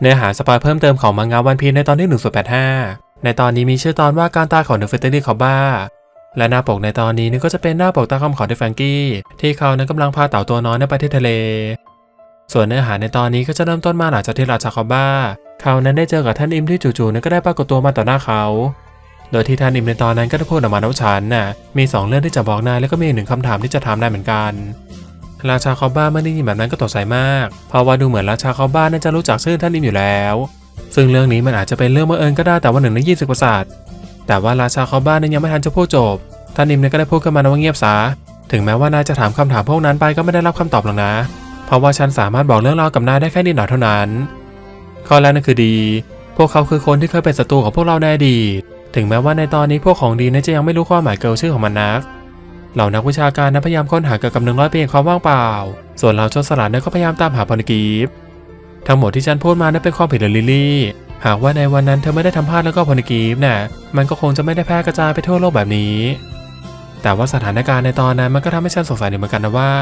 เนื้อหาสปอยเพิ่มเติมของมังงะวันพีในตอนที่1.85 ในตอนนี้มีชื่อตอนว่าการตายของเดอะเฟตเตอรี่คอบ้า และหน้าปกในตอนนี้นี่ก็จะเป็นหน้าปกตาคำขอที่แฟงกี้ที่เขานั้นกำลังพาเต่าตัวน้อยไปที่ทะเล ส่วนเนื้อหาในตอนนี้ก็จะเริ่มต้นมาหลังจากที่ราชาคอบ้า เขานั้นได้เจอกับท่านอิมที่จู่ๆนั้นก็ได้ปรากฏตัวมาต่อหน้าเขา โดยที่ท่านอิมในตอนนั้นก็ได้พูดออกมาว่าฉันน่ะมีสองเรื่องที่จะบอกนายแล้วก็มีหนึ่งคำถามที่จะถามนายเหมือนกัน ราชาคอบ้าเมื่อได้ยินแบบนั้นก็ตกใจมาก เพราะว่าดูเหมือนราชาคอบ้าน่าจะรู้จักชื่อท่านอิมอยู่แล้ว ซึ่งเรื่องนี้มันอาจจะเป็นเรื่องบังเอิญก็ได้แต่ว่าหนึ่งในยี่สิบกษัตริย์แต่ว่าราชาคอบ้านั้นยังไม่ทันจะพูดจบ ท่านอิมก็ได้พูดขึ้นมานว่าเงียบซะถึงแม้ว่านายจะถามคำถามพวกนั้นไปก็ไม่ได้รับคำตอบหรอกนะ เพราะว่าฉันสามารถบอกเรื่องราวกับนายได้แค่นิดหน่อยเท่านั้น ข้อแรกนั่นคือดี พวกเขาคือคนที่เคยเป็นศัตรูของพวกเราในอดีต ถึงแม้ว่าในตอนนี้พวกของดีนั้นจะยังไม่รู้ความหมายเกิลชื่อของมันนัก เหล่านักวิชาการนั้นพยายามค้นหาเกี่ยวกับหนึ่งร้อยปีแห่งความว่างเปล่า ส่วนเราโจรสลัดนั้นก็พยายามตามหาพอนิกีฟทั้งหมดที่ฉันพูดมานั้นเป็นความผิดของลิลลี่ หากว่าในวันนั้นเธอไม่ได้ทำพลาดแล้วก็พอนิกีฟน่ะมันก็คงจะไม่ได้แพร่กระจายไปทั่วโลกแบบนี้ แต่ว่าสถานการณ์ในตอนนั้นมันก็ทำให้ฉันสงสัยเหมือนกันนะว่า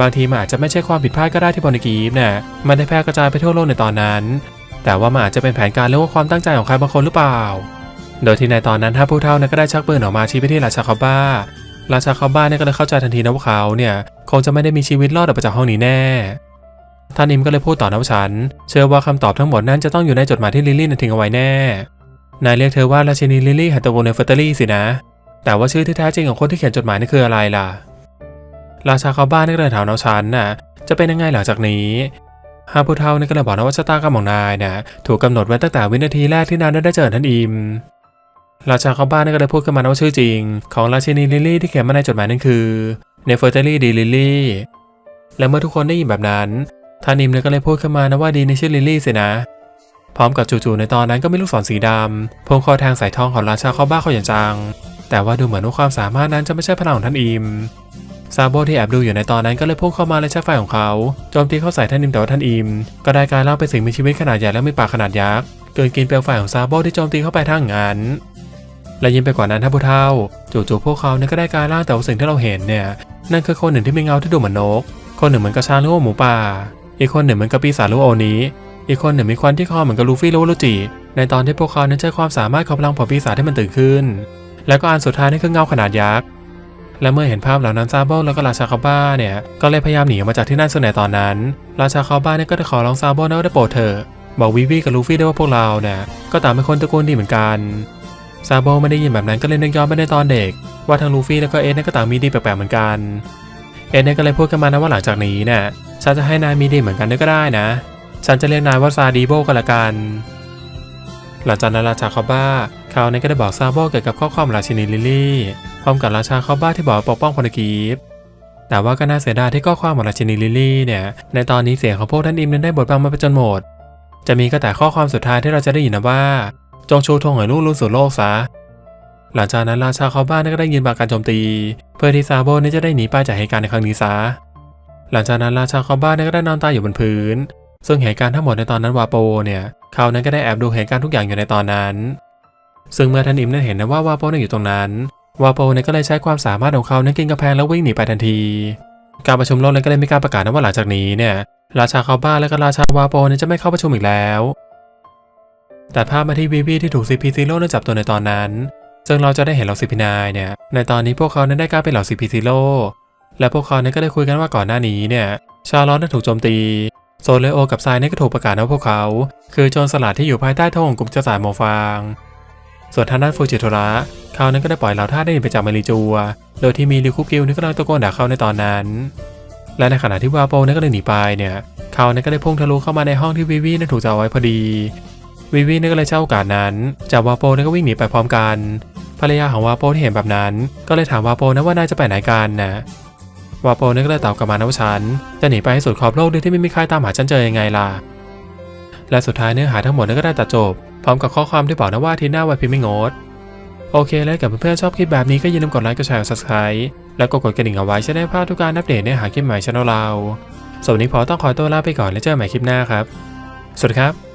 บางทีมันอาจจะไม่ใช่ความผิดพลาดก็ได้ที่พอนิกีฟน่ะมันได้แพร่กระจายไปทั่วโลกในตอนนั้น แต่ว่ามันอาจจะเป็นแผนการหรือว่าความตั้งใจของใครบางคนหรือเปล่า โดยที่ในตอนนั้นถ้าผู้เฒ่านั้นก็ได้ชักปืนออกมาชี้ไปที่ราชาคอบ้า ราชาคอบ้านเนี่ยก็เลยเข้าใจทันทีนะว่าเขาเนี่ยคงจะไม่ได้มีชีวิตรอดออกไปจากห้องนี้แน่ท่านอิมก็เลยพูดต่อนะว่าฉัน เชื่อว่าคำตอบทั้งหมดนั้นจะต้องอยู่ในจดหมายที่ลิลลี่นั้นทิ้งเอาไว้แน่ นายเรียกเธอว่าราชินีลิลลี่ฮัตโตโกเนเฟอร์เตอรี่สินะ แต่ว่าชื่อที่แท้จริงของคนที่เขียนจดหมายนั่คืออะไรล่ะ ราชาคอบ้านี่ก็เลยถามนะว่าฉันน่ะ จะเป็นยังไงหลังจากนี้ฮาผู้เฒ่านี่ก็เลยบอกนะว่าชะตากรรมของนายน่ะถูกกำหนดไว้ตั้งแต่วินาทีแรกที่นายได้เจอท่านอิม ราชาเขาบ้านก็เลยพูดขึ้นมานะว่าชื่อจริง ของราชินีลิลลี่ที่เขียนมาในจดหมายนั่นคือเนเฟอร์เตอรี่ดีลิลลี่และเมื่อทุกคนได้ยินแบบนั้นท่านิมเนี่ยก็เลยพูดขึ้นมานะว่าดีในชื่อลิลลี่สินะ พร้อมกับจู่ๆในตอนนั้นก็มีลูกศรสีดำพงเข้างสายทองของราชาเขาบ้าเขาอย่างจัง แต่ว่าดูเหมือนว่าความสามารถนั้นจะไม่ใช่พลังของท่านอิมซาโบที่แอบดูอยู่ในตอนนั้นก็เลยพุ่งเข้ามาและใช้ไฟของเขาโจมตีเข้าใส่ท่านอิมแต่ว่าท่านอิม ก็ได้กลายร่างเป็นสิ่งมีชีวิตขนาดใหญ่และมีปากขนาดยักษ์เกินกินเปลวไฟของซาโบที่โจมตีเข้าไปทั้งนั้น และยิ่งไปกว่านั้นท่านผู้เฒ่าจู่ๆพวกเขาเนี่ยก็ได้กลายร่างแต่ว่าสิ่งที่เราเห็นเนี่ยนั่นคือคนหนึ่งที่มีเงาที่ดูเหมือนนก คนหนึ่งเหมือนกระชางหรือว่าหมูป่า อีกคนหนึ่งเหมือนกับปีศาจหรือว่าโอนี้ อีกคนหนึ่งมีควันที่คอเหมือนกับลูฟี่หรือว่าลูจิ ในตอนที่พวกเขานั้นใช้ความสามารถของพลังของปีศาจที่มันตื่นขึ้น แล้วก็อันสุดท้ายนี่คือเงาขนาดยักษ์และเมื่อเห็นภาพเหล่านั้นซาโบแล้วก็ราชาคาบ้าเนี่ยก็เลยพยายามหนีออกมาจากที่นั่นซึ่งในตอนนั้น ราชาคาบ้าเนี่ยก็ได้ขอร้องซาโบนะว่าได้โปรดเถอะบอกวิวีกับลูฟี่ได้ว่าพวกเราเนี่ยก็ตางเป็นคนตระกูลดีเหมือนกัน ซาโบไม่ได้ยินแบบนั้นก็เลยนึกย้อนไปในตอนเด็ก ว่าทั้งลูฟี่แล้วก็เอสเนี่ยก็ต่างมีดีแปลกๆเหมือนกัน เอสเนี่ยก็เลยพูดกันมานะว่าหลังจากนี้เนี่ยฉันจะให้นายมีดีเหมือนกันด้วยก็ได้นะ ฉันจะเรียกนายว่าซาดีโบก็แล้วกัน หลังจากนั้นราชาคาบ้าเขาเนี่ยก็ได้บอกซาโบเกี่ยวกับข้อความราชินีลิลลี่พร้อมกับราชาคาบ้าที่บอกปกป้องพลกีฟแต่ว่าก็น่าเสียดายที่ข้อความของราชินีลิลลี่เนี่ย ในตอนนี้เสียงของพวกท่านอิมนั้นได้บทบังมาไปจนหมด จะมีก็แต่ข้อความสุดท้ายที่เราจะได้ยินนะว่า จงชูธงให้ลูกลุ้สู่โลกซะหลังจากนั้นราชาเขาบ้านก็ได้ยินบาการโจมตี เพื่อที่ซาโบนี่จะได้หนีไปจากเหตุการณ์ในครั้งนี้ซะหลังจากนั้นราชาเขาบ้านก็ได้นอนตายอยู่บนพื้น ซึ่งเหตุการณ์ทั้งหมดในตอนนั้นวาโปเนี่ยเขานั้นก็ได้แอบดูเหตุการณ์ทุกอย่างอยู่ในตอนนั้น ซึ่งเมื่อท่านอิมนั้นเห็นนะว่าวาโปนั้นอยู่ตรงนั้นวาโปเนี่ยก็เลยใช้ความสามารถของเขานั้นกินกระแพงแล้ววิ่งหนีไปทันที การประชุมโลกนั้นก็เลยมีการประกาศนะว่าหลังจากนี้เนี่ยราชาเขาบ้านและก็ราชาวาโปเนี่ยจะไม่เข้าประชุมอีกแล้ว แต่ภาพมาที่วีวีที่ถูกซีพีซีโร่นั้นจับตัวในตอนนั้น ซึ่งเราจะได้เห็นเหล่าซีพีนายเนี่ย ในตอนนี้พวกเขานั้นได้กลายเป็นเหล่าซีพีซีโร่และพวกเขานั้นก็ได้คุยกันว่าก่อนหน้านี้เนี่ย ชาลอตได้ถูกโจมตี โซเลโอ กับไซน์นี่ก็ถูกประกาศว่าพวกเขา คือโจรสลัดที่อยู่ภายใต้ธงกลุ่มจักรสายโมฟาง ส่วนทางด้านฟูจิโทระเขานั้นก็ได้ปล่อยเหล่าท่าได้หนีไปจากมาริจัว โดยที่มีริคุกิวนี่กำลังตะโกนด่าเขาในตอนนั้น และในขณะที่วาโปนั้นก็เลยหนีไปเนี่ย เขานั้นก็ได้พุ่งทะลุเข้ามาในห้องที่วิวีนั้นถูกจับไว้พอดี วิวีนี่ก็เลยเช่าโอกาสนั้นจากวาโปนี่ก็วิ่งหนีไปพร้อมกัน ภรรยาของวาโปที่เห็นแบบนั้น ก็เลยถามวาโปนะว่านายจะไปไหนกันนะวาโปนี่ก็เลยตอบกลับมานะว่าฉัน จะหนีไปให้สุดขอบโลกโดยที่ไม่มีใครตามหาฉันเจอยังไงล่ะ และสุดท้ายเนื้อหาทั้งหมดนั้นก็ได้ตัดจบ พร้อมกับข้อความที่บอกนะว่าทีหน้าวันพิมพ์ไม่งดโอเคแล้วกับเพื่อนๆชอบคลิปแบบนี้ก็อย่าลืมกดไลค์กดแชร์กด subscribe แล้วก็กดกระดิ่งเอาไว้จะได้พลาดทุกการอัปเดตเนื้อหาคลิปใหม่ช่องเราส่วนวันนี้พอต้องขอตัวลาไปก่อนแล้วเจอกันใหม่คลิปหน้าครับ สวัสดีครับ